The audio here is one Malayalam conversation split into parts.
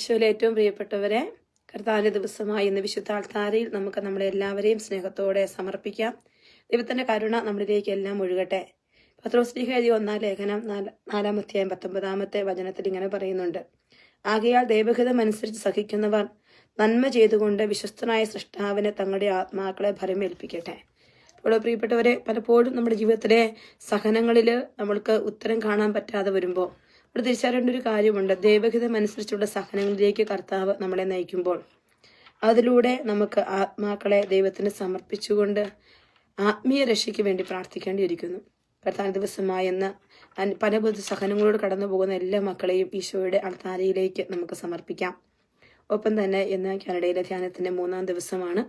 ഈശോയിലെ ഏറ്റവും പ്രിയപ്പെട്ടവരെ കർത്താവിന്റെ ദിവസമായി ഇന്ന് വിശുദ്ധ ആൾത്താരയിൽ നമുക്ക് നമ്മളെ എല്ലാവരെയും സ്നേഹത്തോടെ സമർപ്പിക്കാം. ദൈവത്തിന്റെ കരുണ നമ്മളിലേക്ക് എല്ലാം ഒഴുകട്ടെ. പത്രോസ്ലിഹ എഴുതിയ ഒന്നാം ലേഖനം നാലാം അധ്യായം പത്തൊമ്പതാമത്തെ വചനത്തിൽ ഇങ്ങനെ പറയുന്നുണ്ട്. ആകയാൽ ദൈവഹിതം അനുസരിച്ച് സഹിക്കുന്നവർ നന്മ ചെയ്തുകൊണ്ട് വിശ്വസ്തനായ സൃഷ്ടാവിനെ തങ്ങളുടെ ആത്മാക്കളെ ഭരമേൽപ്പിക്കട്ടെ. അപ്പോൾ പ്രിയപ്പെട്ടവരെ പലപ്പോഴും നമ്മുടെ ജീവിതത്തിലെ സഹനങ്ങളിൽ നമ്മൾക്ക് ഉത്തരം കാണാൻ പറ്റാതെ വരുമ്പോൾ നമ്മൾ തിരിച്ചറിയേണ്ട ഒരു കാര്യമുണ്ട്. ദൈവഹിതം അനുസരിച്ചുള്ള സഹനങ്ങളിലേക്ക് കർത്താവ് നമ്മളെ നയിക്കുമ്പോൾ അതിലൂടെ നമുക്ക് ആത്മാക്കളെ ദൈവത്തിന് സമർപ്പിച്ചുകൊണ്ട് ആത്മീയ രക്ഷയ്ക്ക് വേണ്ടി പ്രാർത്ഥിക്കേണ്ടിയിരിക്കുന്നു. കർത്താവ് ദിവസമായെന്ന് പല ബുദ്ധ സഹനങ്ങളോട് കടന്നു പോകുന്ന എല്ലാ മക്കളെയും ഈശോയുടെ അൾത്താരയിലേക്ക് നമുക്ക് സമർപ്പിക്കാം. ഒപ്പം തന്നെ ഇന്ന് കാനഡയിലെ ധ്യാനത്തിന്റെ മൂന്നാം ദിവസമാണ്.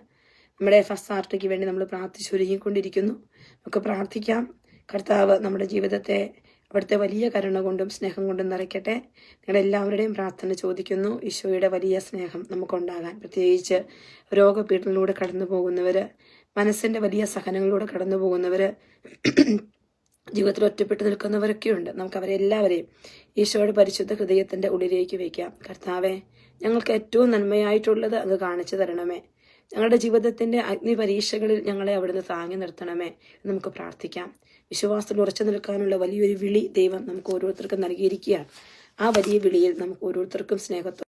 നമ്മുടെ ഫസ്റ്റ് ആർട്ടിക്ക് വേണ്ടി നമ്മൾ പ്രാർത്ഥിച്ചൊരുങ്ങിക്കൊണ്ടിരിക്കുന്നു നമുക്ക് പ്രാർത്ഥിക്കാം. കർത്താവ് നമ്മുടെ ജീവിതത്തെ അവിടുത്തെ വലിയ കരുണ കൊണ്ടും സ്നേഹം കൊണ്ടും നിറയ്ക്കട്ടെ. നിങ്ങളെല്ലാവരുടെയും പ്രാർത്ഥന ചോദിക്കുന്നു. ഈശോയുടെ വലിയ സ്നേഹം നമുക്കുണ്ടാകാൻ. പ്രത്യേകിച്ച് രോഗപീഠനിലൂടെ കടന്നു പോകുന്നവര് മനസ്സിന്റെ വലിയ സഹനങ്ങളിലൂടെ കടന്നു പോകുന്നവര് ജീവിതത്തിൽ ഒറ്റപ്പെട്ടു നിൽക്കുന്നവരൊക്കെയുണ്ട്. നമുക്ക് അവരെ എല്ലാവരെയും ഈശോയുടെ പരിശുദ്ധ ഹൃദയത്തിന്റെ ഉള്ളിലേക്ക് വയ്ക്കാം. കർത്താവെ ഞങ്ങൾക്ക് ഏറ്റവും നന്മയായിട്ടുള്ളത് അങ്ങ് കാണിച്ചു തരണമേ. ഞങ്ങളുടെ ജീവിതത്തിന്റെ അഗ്നി പരീക്ഷകളിൽ ഞങ്ങളെ അവിടുന്ന് താങ്ങി നിർത്തണമേ നമുക്ക് പ്രാർത്ഥിക്കാം. വിശ്വാസത്തിൽ ഉറച്ചു നിൽക്കാനുള്ള വലിയൊരു വിളി ദൈവം നമുക്ക് ഓരോരുത്തർക്കും നൽകിയിരിക്കുകയാണ്. ആ വലിയ വിളിയിൽ നമുക്ക് ഓരോരുത്തർക്കും സ്നേഹത്തോടെ